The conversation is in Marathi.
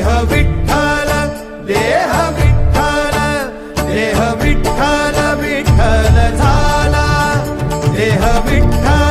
देह विठ्ठल देह